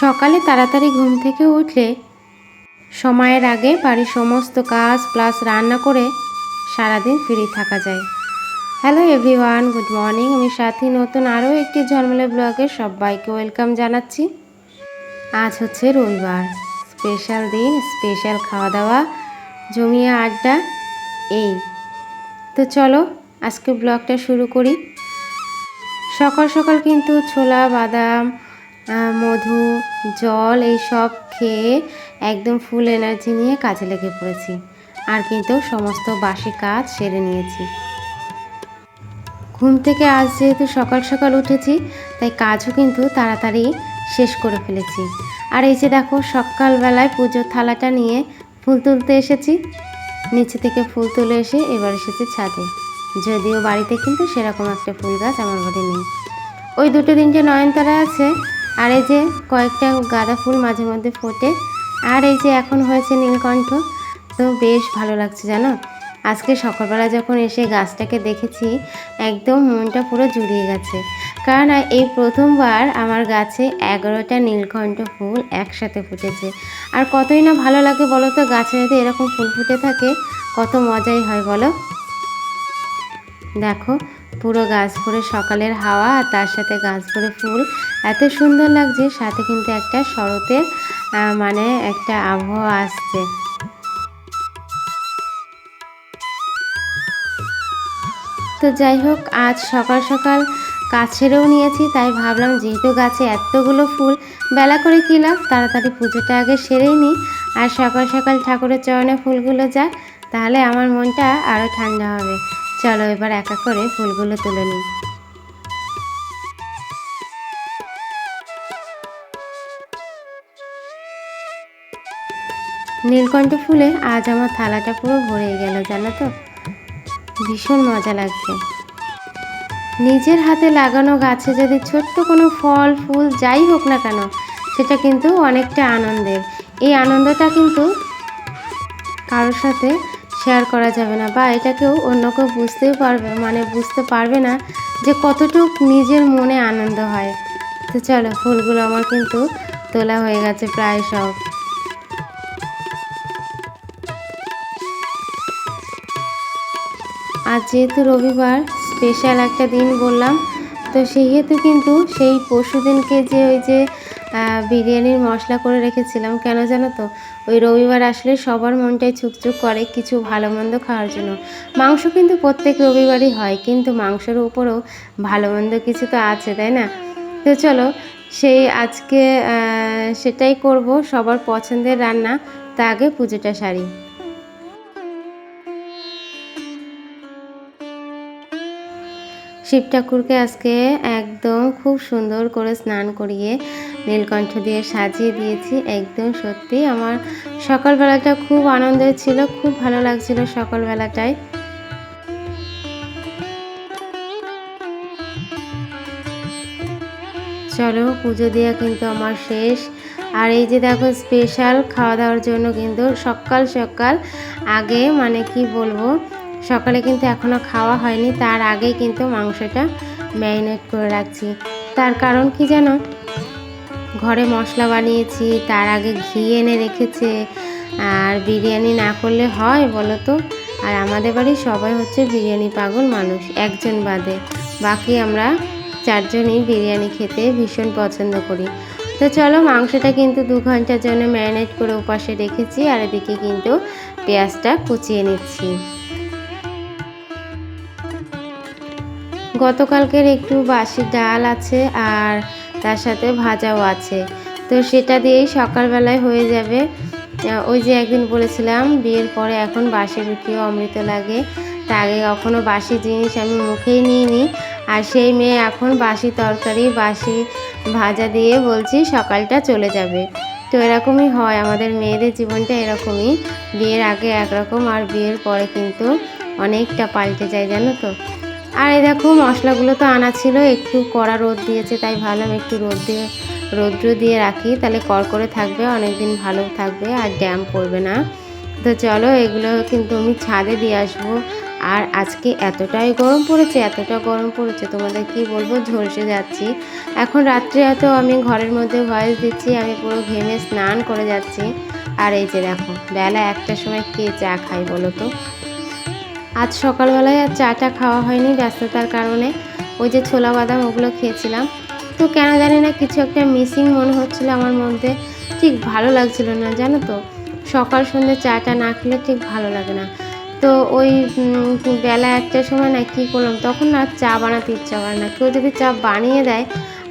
সকালে তাড়াতাড়ি ঘুম থেকে উঠলে সময়ের আগে বাড়ির সমস্ত কাজ প্লাস রান্না করে সারাদিন ফ্রি থাকা যায়। হ্যালো এভরিওয়ান গুড মর্নিং আমি সাথী, নতুন আরও একটি ঝলমলে ব্লগে সবাইকে ওয়েলকাম জানাচ্ছি। আজ হচ্ছে রবিবার। স্পেশাল দিন স্পেশাল খাওয়া দাওয়া জমিয়ে আড্ডা, এই। তো চলো, আজকে ব্লগটা শুরু করি। সকাল সকাল কিন্তু ছোলা, বাদাম মধু, জল এই সব খেয়ে একদম ফুল এনার্জি নিয়ে কাজে লেগে পড়েছি। আর কিন্তু সমস্ত বাসি কাজ সেরে নিয়েছি। ঘুম থেকে আজ যেহেতু সকাল সকাল উঠেছি, তাই কাজও কিন্তু তাড়াতাড়ি শেষ করে ফেলেছি। আর এই যে দেখো, সকালবেলায় পুজোর থালাটা নিয়ে ফুল তুলতে এসেছি। নিচে থেকে ফুল তুলে এসে এবার এসেছি ছাদে। যদিও বাড়িতে কিন্তু সেরকম একটা ফুল গাছ আমার বাড়ি নেই। ওই দুটো তিনটে নয়নতারা আছে আর এই যে কয়েকটা গাঁদা ফুল মাঝে মধ্যে ফোটে। আর এই যে এখন হয়েছে নীলকণ্ঠ, তো বেশ ভালো লাগছে, জানো? আজকে সকালবেলা যখন এসে গাছটাকে দেখেছি, একদম মনটা পুরো জুড়িয়ে গেছে। কারণ এই প্রথমবার আমার গাছে এগারোটা নীলকণ্ঠ ফুল একসাথে ফুটেছে। আর কতই না ভালো লাগে বলো তো, গাছে যদি এরকম ফুল ফুটে থাকে, কত মজাই হয় বলো? দেখো পুরো গাছ ভরে সকালের হাওয়া আর তার সাথে গাছ ভরে ফুল। এত সুন্দর লাগছে, সাথে কিন্তু একটা শরতের মানে একটা আবহাওয়া আসছে। তো যাই হোক, আজ সকাল সকাল কাজ ছেড়েও নিয়েছি, তাই ভাবলাম যেহেতু গাছে এতগুলো ফুল, বেলা করে কী লাভ? তাড়াতাড়ি পুজোটা আগে সেরেই নিই। আর সকাল সকাল ঠাকুরের চরণে ফুলগুলো যাক তাহলে আমার মনটা আরও ঠান্ডা হবে। চলো এবার একা করে ফুলগুলো তুলে নিই। নীলকণ্ঠ ফুলে আজ আমার থালাটা পুরো ভরে গেল, জানো তো? ভীষণ মজা লাগছে। নিজের হাতে লাগানো গাছে যদি ছোট্ট কোনো ফল, ফুল যাই হোক না কেন, সেটা কিন্তু অনেকটা আনন্দের। এই আনন্দটা কিন্তু কারোর সাথে শেয়ার করা যাবে না বা এটা কেউ অন্য কেউ বুঝতেও পারবে মানে বুঝতে পারবে না যে কতটুক নিজের মনে আনন্দ হয়। তো চলো, ফুলগুলো আমার কিন্তু তোলা হয়ে গেছে প্রায় সব। আর যেহেতু রবিবার স্পেশাল একটা দিন বললাম, তো সেহেতু কিন্তু সেই পরশু দিনকে যে ওই যে বিরিয়ানির মশলা করে রেখেছিলাম। কেন জানো তো? ওই রবিবার আসলে সবার মনটাই ছুকছুক করে কিছু ভালো মন্দ খাওয়ার জন্য। মাংস কিন্তু প্রত্যেক রবিবারই হয়, কিন্তু মাংসের উপরেও ভালো মন্দ কিছু তো আছে, তাই না? তো চলো, সেই আজকে সেটাই করব। সবার পছন্দের রান্না, তা আগে পুজোটা সারি। শিব ঠাকুরকে আজকে একদম খুব সুন্দর করে স্নান করিয়ে নীলকণ্ঠ দিয়ে সাজিয়ে দিয়েছি, একদম সত্যি। আমার সকালবেলাটা খুব আনন্দের ছিল, খুব ভালো লাগছিল সকালবেলাটায়। চলো, পুজো দেওয়া কিন্তু আমার শেষ। আর এই যে দেখো স্পেশাল খাওয়া দাওয়ার জন্য কিন্তু সকাল সকাল আগে মানে কি বলব সকালে কিন্তু এখনও খাওয়া হয়নি, তার আগেই কিন্তু মাংসটা ম্যারিনেট করে রাখছি। তার কারণ কি জানো? ঘরে মশলা বানিয়েছি, তার আগে ঘি এনে রেখেছে, আর বিরিয়ানি না করলে হয় বলো তো? আর আমাদের বাড়ির সবাই হচ্ছে বিরিয়ানি পাগল মানুষ, একজন বাদে। বাকি আমরা চারজনই বিরিয়ানি খেতে ভীষণ পছন্দ করি। তো চলো মাংসটা কিন্তু দু ঘণ্টার জন্য ম্যারিনেট করে উপাসে রেখেছি, আর এদিকে কিন্তু পেঁয়াজটা কুচিয়ে নিচ্ছি। গতকালকের একটু বাসি ডাল আছে আর তার সাথে ভাজাও আছে। তো সেটা দিয়েই সকালবেলায় হয়ে যাবে। ওই যে একদিন বলেছিলাম, বিয়ের পরে এখন বাসি রুটিও অমৃত লাগে। তা আগে কখনো বাসি জিনিস আমি মুখেই নিইনি। আর সেই মেয়ে এখন বাসি তরকারি, বাসি ভাজা দিয়ে বলছি সকালটা চলে যাবে। তো এরকমই হয়, আমাদের মেয়েদের জীবনটা এরকমই। বিয়ের আগে একরকম আর বিয়ের পরে কিন্তু অনেকটা পাল্টে যায়, জানো তো? আর এই দেখো, মশলাগুলো তো আনা ছিল, একটু কড়া রোদ দিয়েছে, তাই ভাবলাম একটু রোদ দিয়ে, রৌদ্র দিয়ে রাখি, তাহলে কড়কড়ে থাকবে অনেক দিন ভালো থাকবে, আর ড্যাম পড়বে না। তো চলো, এগুলো কিন্তু আমি ছাদে দিয়ে আসব। আর আজকে এতটাই গরম পড়েছে, এতটা গরম পড়েছে, তোমাদের কি বলব, ঝলসে যাচ্ছি। এখন রাত্রে এত আমি ঘরের মধ্যে ভয়েস দিচ্ছি, আমি পুরো ঘেমে স্নান করে যাচ্ছি। আর এই যে দেখো, বেলা একটার সময় কে চা খাই বলো তো? আজ সকালবেলায় আর চাটা খাওয়া হয়নি ব্যস্ততার কারণে। ওই যে ছোলা বাদাম ওগুলো খেয়েছিলাম। তো কেন জানি না কিছু একটা মিসিং মনে হচ্ছিল আমার মধ্যে। ঠিক ভালো লাগছিল না, জানো তো? সকাল সন্ধ্যে চাটা না খেলে ঠিক ভালো লাগে না। তো ওই বেলা একটার সময় না কী করলাম, তখন না আর চা বানাতে ইচ্ছা করে না। কেউ যদি চা বানিয়ে দেয়,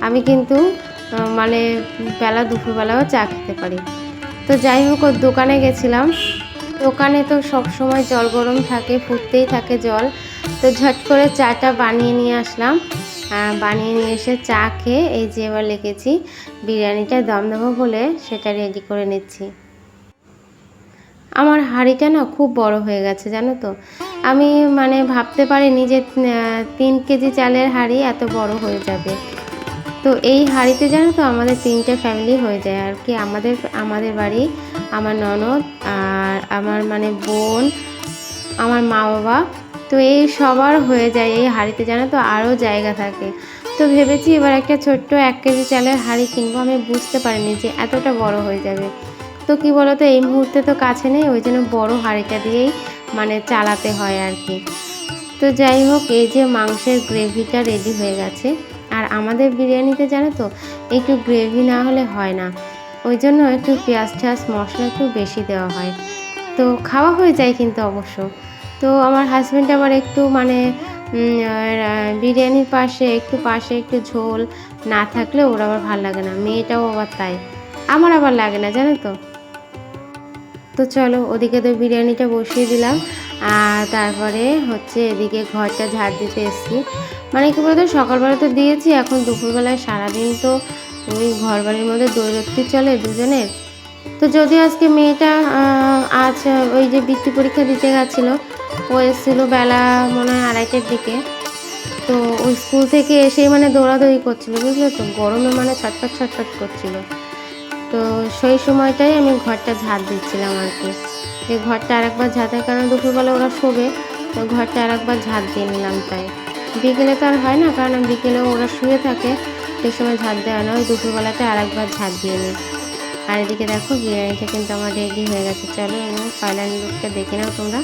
আমি কিন্তু মানে বেলা দুপুরবেলাও চা খেতে পারি। তো যাই হোক, ওর দোকানে গেছিলাম। দোকানে তো সব সময় জল গরম থাকে, ফুটতেই থাকে জল। তো ঝট করে চাটা বানিয়ে নিয়ে আসলাম। বানিয়ে নিয়ে এসে চা খেয়ে এই যে এবার লিখেছি বিরিয়ানিটা দম দেবো বলে সেটা রেডি করে নিচ্ছি। আমার হাঁড়িটা না খুব বড় হয়ে গেছে, জানো তো। আমি মানে ভাবতে পারিনি যে তিন কেজি চালের হাঁড়ি এত বড় হয়ে যাবে। তো এই হাঁড়িতে জানো তো আমাদের তিনটে ফ্যামিলি হয়ে যায়। আর কি আমাদের আমাদের বাড়ি, আমার ননদ আমার মানে বোন, আমার মা বাবা, তো এই সবার হয়ে যায় এই হাঁড়িতে, জানো তো? আরও জায়গা থাকে। তো ভেবেছি এবার একটা ছোট্ট এক কেজি চালের হাঁড়ি কিনবো। আমি বুঝতে পারিনি যে এতটা বড় হয়ে যাবে। তো কি বলতো, এই মুহূর্তে তো কাছে নেই, ওই জন্য বড় হাঁড়িটা দিয়েই মানে চালাতে হয় আর কি। তো যাই হোক, এই যে মাংসের গ্রেভিটা রেডি হয়ে গেছে। আর আমাদের বিরিয়ানিতে জানো তো, একটু গ্রেভি না হলে হয় না। ওই জন্য একটু পেঁয়াজ টিয়াজ মশলা একটু বেশি দেওয়া হয়। তো খাওয়া হয়ে যায় কিন্তু অবশ্য। তো আমার হাজব্যান্ড আবার একটু মানে বিরিয়ানির পাশে, একটু পাশে একটু ঝোল না থাকলে ওর আবার ভালো লাগে না। মেয়েটাও আবার তাই। আমার আবার লাগে না, জানো তো। তো চলো, ওদিকে তো বিরিয়ানিটা বসিয়ে দিলাম। আর তারপরে হচ্ছে এদিকে ঘরটা ঝাড় দিতে এসেছি। মানে কি বলতো, সকালবেলা তো দিয়েছি, এখন দুপুরবেলায় সারাদিন তো ওই ঘর বাড়ির মধ্যে দৈরত্তি চলে দুজনের। তো যদি আজকে মেয়েটা আজ ওই যে বৃত্তি পরীক্ষা দিতে গেছিল, ও এসেছিল বেলা মনে হয় আড়াইটের দিকে। তো ওই স্কুল থেকে এসেই মানে দৌড়াদৌড়ি করছিল, বুঝলে তো? গরমে মানে ছটফট ছটফট করছিল। তো সেই সময়টাই আমি ঘরটা ঝাঁট দিচ্ছিলাম আর কি। যে ঘরটা আরেকবার ঝাঁটার কারণ দুপুরবেলা ওরা শোবে, তো ঘরটা আরেকবার ঝাঁট দিয়ে নিলাম তাই। বিকেলে তো আর হয় না, কারণ বিকেলে ওরা শুয়ে থাকে, সেই সময় ঝাঁট দেওয়া না ওই দুপুরবেলাতে আরেকবার ঝাঁট দিয়ে নিই। আর এদিকে দেখো বিরিয়ানিটা কিন্তু আমার রেডি হয়ে গেছে। চলো এবং ফাইনাল লুকটা দেখে নাও তোমরা।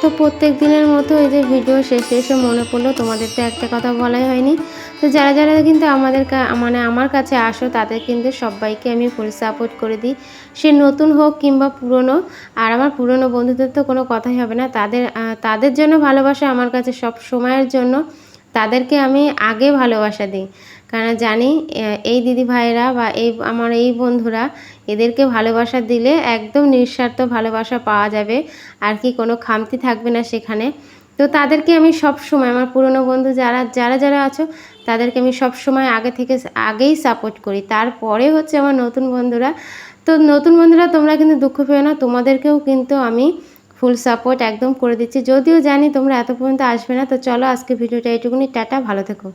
তো প্রত্যেক দিনের মতো এই যে ভিডিও শেষে এসে মনে পড়ল, তোমাদের তো একটা কথা বলাই হয়নি। তো যারা যারা কিন্তু আমাদের মানে আমার কাছে আসো, তাদের কিন্তু সবাইকে আমি ফুল সাপোর্ট করে দিই। সে নতুন হোক কিংবা পুরনো, আর আমার পুরনো বন্ধুদের তো কোনো কথাই হবে না। তাদের তাদের জন্য ভালোবাসা আমার কাছে সব সময়ের জন্য। তাদেরকে আমি আগে ভালোবাসা দিই। কারণ জানি এই দিদি ভাইয়েরা বা এই, আমার এই বন্ধুরা এদেরকে ভালোবাসা দিলে একদম নিঃস্বার্থ ভালোবাসা পাওয়া যাবে। আর কি কোনো খামতি থাকবে না সেখানে। তো তাদেরকে আমি সব সময় আমার পুরনো বন্ধু যারা যারা যারা আছো, তাদেরকে আমি সব সময় আগে থেকে আগেই সাপোর্ট করি। তারপরে হচ্ছে আমার নতুন বন্ধুরা। তো নতুন বন্ধুরা তোমরা কিন্তু দুঃখ পেও না, তোমাদেরকেও কিন্তু আমি ফুল সাপোর্ট একদম করে দিচ্ছি। যদিও জানি তোমরা এত পর্যন্ত আসবে না, তো চলো আজকে ভিডিওটা এইটুকুনি টাটা, ভালো থেকো।